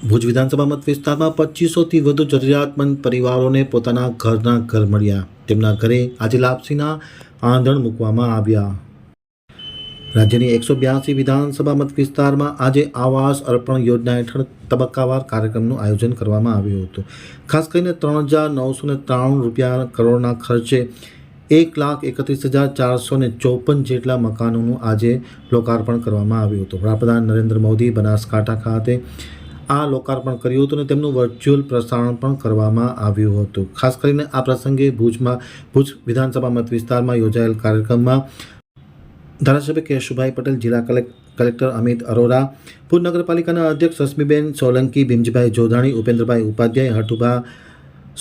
ભુજ વિધાનસભા મત વિસ્તારમાં પચીસોથી વધુ જરૂરિયાતમંદ પરિવારોને પોતાના ઘરના ઘર મળ્યા. તેમના ઘરે આજે લાપસીના આંધણ મૂકવામાં આવ્યા. રાજ્યની એકસો બ્યાસી વિધાનસભા મત વિસ્તારમાં આજે આવાસ અર્પણ યોજના હેઠળ તબક્કાવાર કાર્યક્રમનું આયોજન કરવામાં આવ્યું હતું. ખાસ કરીને ત્રણ હજાર નવસો ને ત્રાણું રૂપિયા કરોડના ખર્ચે એક લાખ એકત્રીસ હજાર ચારસો ને ચોપન જેટલા મકાનોનું આજે લોકાર્પણ કરવામાં આવ્યું હતું. વડાપ્રધાન નરેન્દ્ર મોદી બનાસકાંઠા ખાતે આ લોકાર્પણ કર્યું હતું અને તેમનું વર્ચ્યુઅલ પ્રસારણ પણ કરવામાં આવ્યું હતું. ખાસ કરીને આ પ્રસંગે ભુજમાં, ભુજ વિધાનસભા મત વિસ્તારમાં યોજાયેલ કાર્યક્રમમાં ધારાસભ્ય કેશુભાઈ પટેલ, જિલ્લા કલેક, કલેક્ટર અમિત અરોરા, ભુજ નગરપાલિકાના અધ્યક્ષ રશ્મિબેન સોલંકી, ભીમજીભાઈ જોધાણી, ઉપેન્દ્રભાઈ ઉપાધ્યાય હટુભા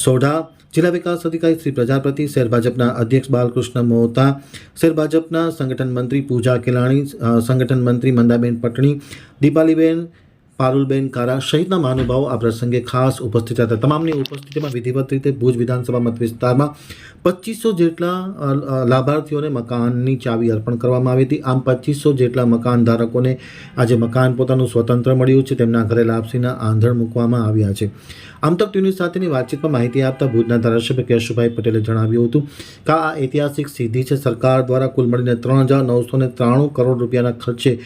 સોઢા, જિલ્લા વિકાસ અધિકારી શ્રી પ્રજાપતિ, શહેર ભાજપના અધ્યક્ષ બાલકૃષ્ણ મોહતા, શહેર ભાજપના સંગઠન મંત્રી પૂજા કેલાણી સંગઠન મંત્રી મંદાબેન પટણી, દીપાલીબેન પારુલબેન કારા સહિતના મહાનુભાવો આ પ્રસંગે ખાસ ઉપસ્થિત હતા. તમામની ઉપસ્થિતિમાં વિધિવત રીતે ભુજ વિધાનસભા મત વિસ્તારમાં પચીસો જેટલા લાભાર્થીઓને મકાનની ચાવી અર્પણ કરવામાં આવી હતી. આમ પચીસો જેટલા મકાન ધારકોને આજે મકાન પોતાનું સ્વતંત્ર મળ્યું છે. તેમના ઘરે લાપસીના આંધણ મૂકવામાં આવ્યા છે. આમ તક ટીવી સાથેની વાતચીતમાં માહિતી આપતા ભુજના ધારાસભ્ય કેશુભાઈ પટેલે જણાવ્યું હતું કે આ ઐતિહાસિક સિદ્ધિ છે. સરકાર દ્વારા કુલ મળીને ત્રણ હજાર નવસો ત્રાણું કરોડ રૂપિયાના ખર્ચે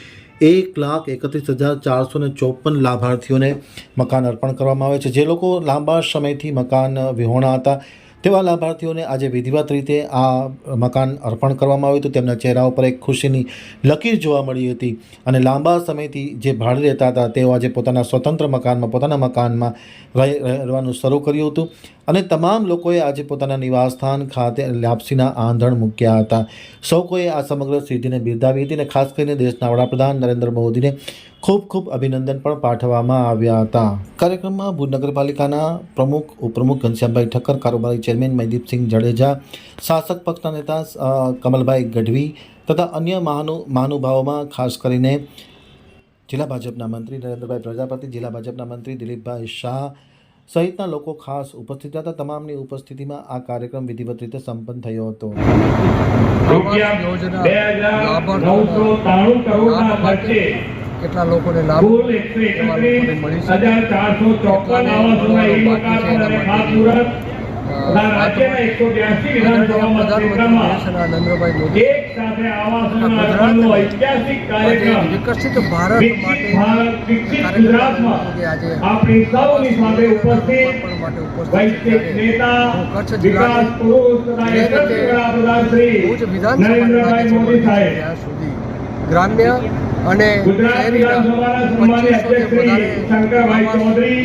એક લાખ એકત્રીસ હજાર ચારસો ને ચોપન લાભાર્થીઓને મકાન અર્પણ કરવામાં આવે છે. જે લોકો લાંબા સમયથી મકાન વિહોણા હતા, તેવા લાભાર્થીઓને આજે વિધિવત રીતે આ મકાન અર્પણ કરવામાં આવ્યું હતું. તેમના ચહેરા ઉપર એક ખુશીની લકીર જોવા મળી હતી અને લાંબા સમયથી જે ભાડે રહેતા હતા, તેઓ આજે પોતાના સ્વતંત્ર મકાનમાં, પોતાના મકાનમાં રહે- રહેવાનું શરૂ કર્યું હતું. અને તમામ લોકોએ આજે પોતાના નિવાસસ્થાન ખાતે લાપસીના આંધણ મૂક્યા હતા. સૌ કોઈએ આ સમગ્ર સિદ્ધિને બિરદાવી હતી અને ખાસ કરીને દેશના વડાપ્રધાન નરેન્દ્ર મોદીને ખૂબ ખૂબ અભિનંદન પણ પાઠવવામાં આવ્યા હતા. કાર્યક્રમમાં ભુજ નગરપાલિકાના પ્રમુખ, ઉપપ્રમુખ ઘનશ્યામભાઈ ઠક્કર, કારોબારી ચેરમેન મયદીપસિંહ જાડેજા, શાસક પક્ષના નેતા કમલભાઈ ગઢવી તથા અન્ય મહાનુ, મહાનુભાવોમાં ખાસ કરીને જિલ્લા ભાજપના મંત્રી નરેન્દ્રભાઈ પ્રજાપતિ, જિલ્લા ભાજપના મંત્રી દિલીપભાઈ શાહ સહિતના લોકો ખાસ ઉપસ્થિત હતા. તમામની ઉપસ્થિતિમાં આ કાર્યક્રમ વિધિવત રીતે સંપન્ન થયો હતો. કેટલા લોકોને લાભ એવા લોકોને મળી શકે? વિકસિત ભારત માટે આપણી સૌની સાથે ઉપસ્થિત વૈશ્વિક નેતા વિકાસ પુરુષ તથા યશસ્વી વડાપ્રધાન શ્રી નરેન્દ્રભાઈ મોદી સાહેબ. ગ્રામ્ય અને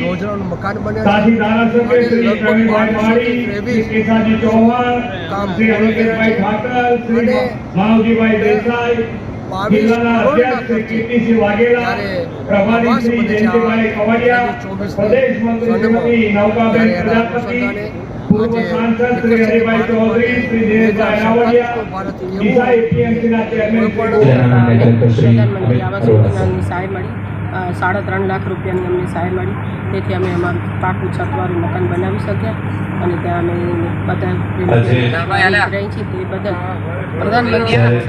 યોજનાનું મકાન બન્યા સાથી છે ધારાસભ્ય અને શ્રી લગભગ પ્રવીણભાઈ માળી, શ્રી 1223 કેશાજી ચૌહાણ, કામ શ્રી પૂર્ણ અનિકેતભાઈ થયા ઠાકર, શ્રી અને માવજીભાઈ દેસાઈ, બાવીસ જિલ્લાના કરોડના અધ્યક્ષ શ્રી ખર્ચે કીર્તિસિંહ વાઘેલા, જ્યારે પ્રભારી આવાસ શ્રી બને છે જયંતિભાઈ આ કવાડિયા, 2024 પ્રદેશ મંત્રી સનમાં શ્રી નૌકાબેન જ્યારે એના પ્રજાપતિ, અનુસંધાને પૂર્વ આજે સહાય મળી. સાડા ત્રણ લાખ રૂપિયાની અમને સહાય મળી. તેથી અમે અમારું પાકું છતવાળું મકાન બનાવી શક્યા અને ત્યાં અમે બધા રહી છીએ. તે બદલ પ્રધાનમંત્રી જ્યારે